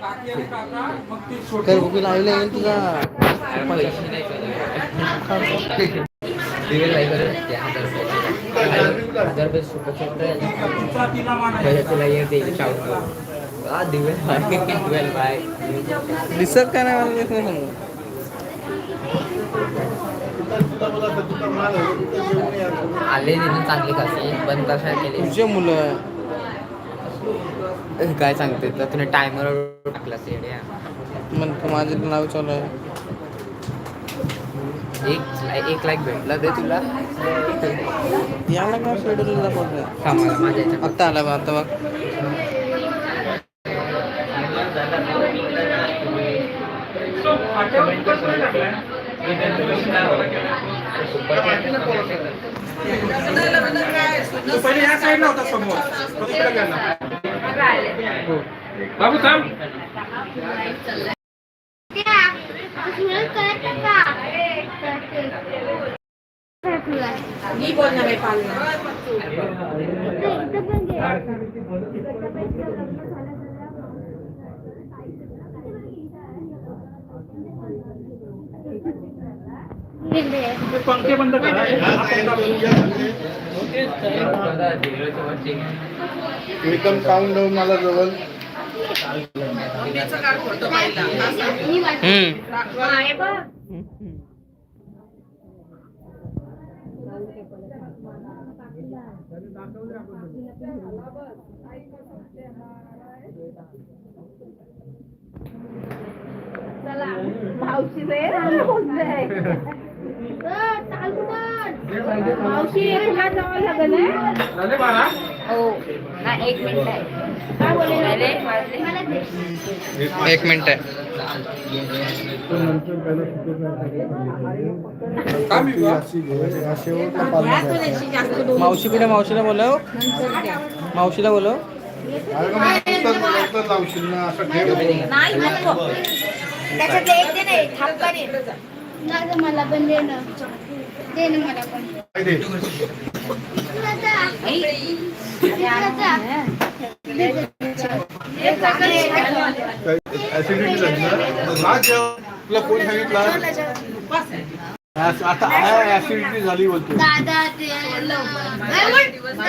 कर बुकी लावले येईल तुझा? दिसत का नाही मला ते सांगू आले तिथून चांगली कशी पण कशा केली? तुझे मुलं. काय सांगते तर तुम्ही टायमर टाकला सेड्या मन माझं नाव चालू आहे. एक एक लाईक भेटला ते तुला. याला काय शेड्यूल माझ्या आत्ता आला बा आता बघ. पहिले ह्या साईडला होता समोर. बाबू थांब. मी बोलणार आहे पालना पंखे बंद करा. हा पंखा बंद करा. एकदम काउंट डाऊन मला जवळ. मावशी तुला जावं लागेल हं? हो. ना एक मिनिट आहे. काय बोलले? एक मिनिट आहे? मावशी बिना मावशीला बोलव. मावशीला बोलव. लावशील ना असं ठेव नाही दे मला पण. काय. काय ऍसिडिटी झाली ना? आज जेव. तुला कोण सांगितलं? ऍस- आता ऍसिडिटी झाली बोलतो दादा ते आहे? उघडता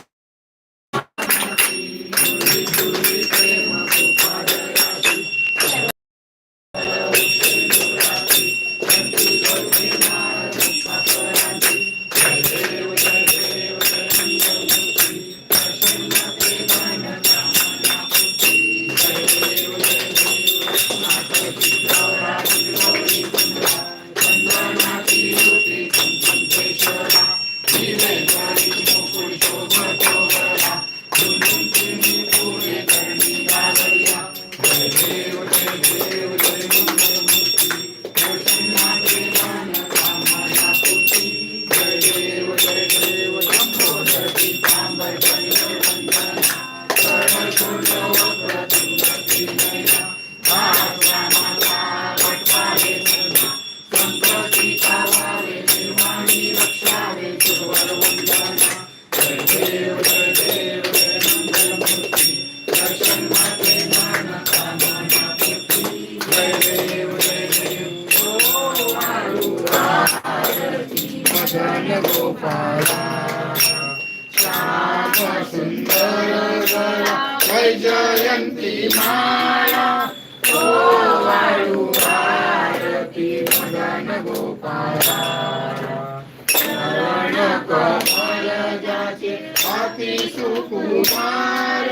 सुकुमार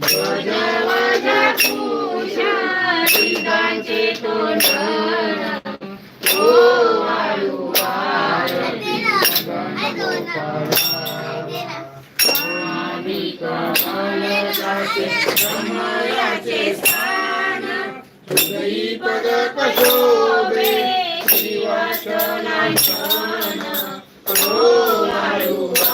भज भज पूषा वेदांचे तोंडण ओ वाळुवार मदन गोपाळा हृदयी पद कशोभे श्रीवासनांचन ओ वाळुवार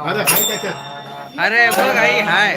अरे हाय त्याच्यात अरे बघ आई हाय.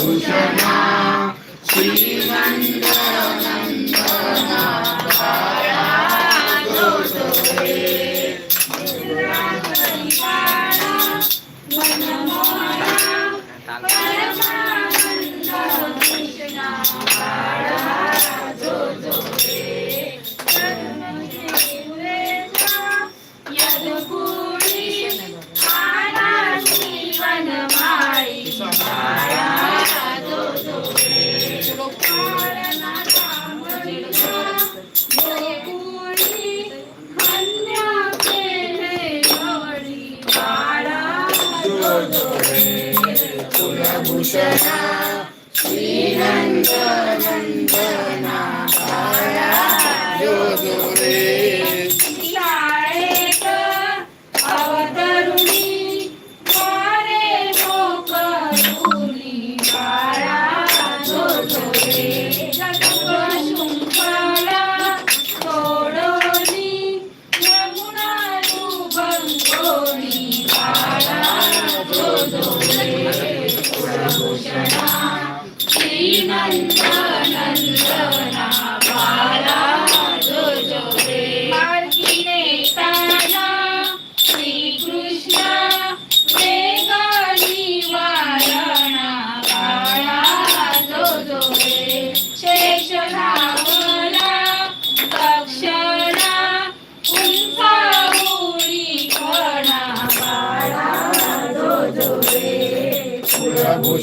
पाहुणा. शाळेत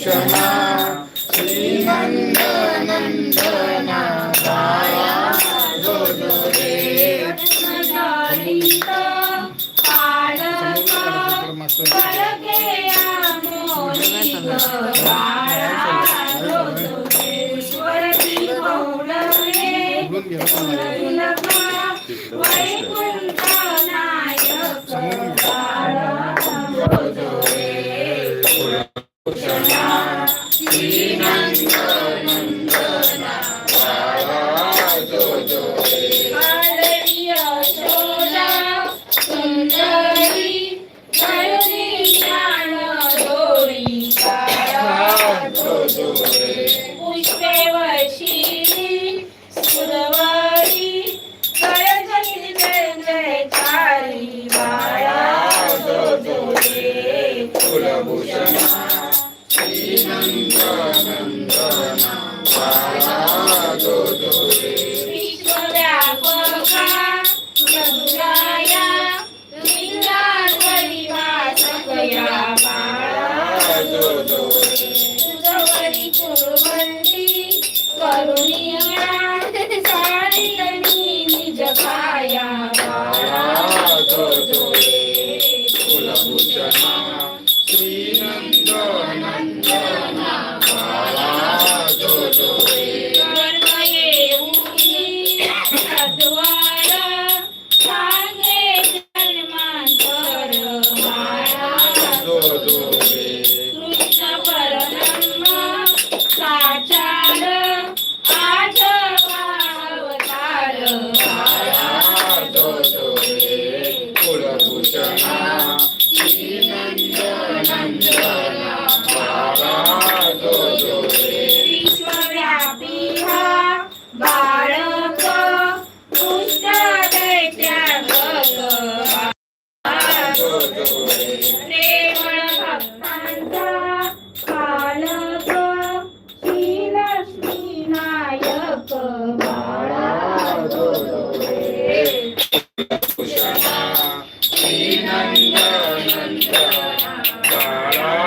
कुलभूषणा श्रीनंदनंदना बाळा जो जो रे परके जो जो रे स्वरती वैकुंठ नायक Nanda Nanda Nanda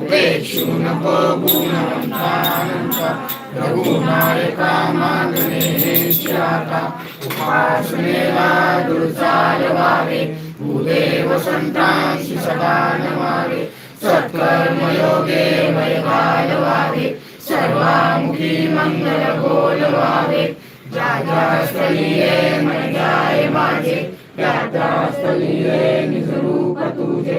उपेक्षु नको गुणवन्तानन्ता रघुनायका माङ्गलेश्याता उपासनेवा दुर्जाय वारे भूले वसन्तांसि सदा नमारे सत्कर्मयोगे वैवाय वारे सर्वामुखी मङ्गलगोलवारे जातास्थलीये माझे जातास्थलीये निजरूप तुझे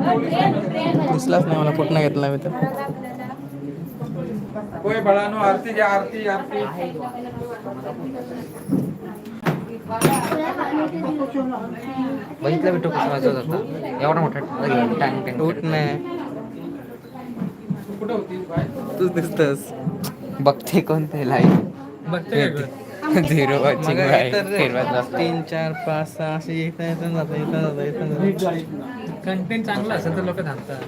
दिसलाच नाही मला कुठनं घेतला मी तर. होय बाळानो आरती घ्या आरती आरती. बघितलं बिट्टू कसं वाजवत होता. एवढा मोठा टँक टँक उठ नाही. कुठं होती? बाय तूच दिसतस. बघते कोणते लाईव्ह झिरो वॉचिंग तीन चार पाच सहा असे येता येता जाता येता जाता येता जाता. कंटेंट चांगला असेल तर लोक थांबतात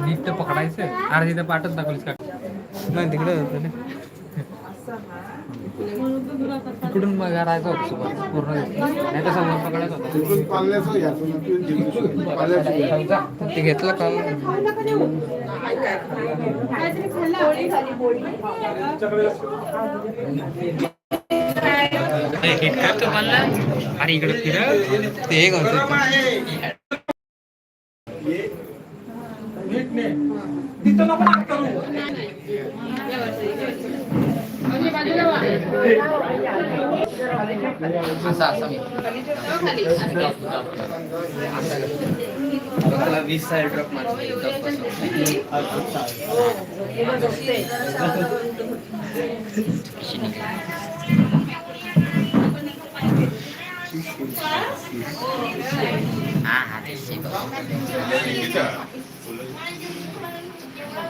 नीट तर पकडायचं. अर्धी तर पाठच दाखवलीस का? नाही तिकडे होतं ना. इकडून मग राहायचं होतं सोबत पूर्ण नाही तर समोर पकडायचं होतं. तिकडून पाल्याचं घ्या पाल्याचं ते घेतलं का? अरे इकडे फिर ते एक होतं नीट ने तिथं पण करू. वीस साल ड्रॉप तू आहेस का तिकडं नाही का?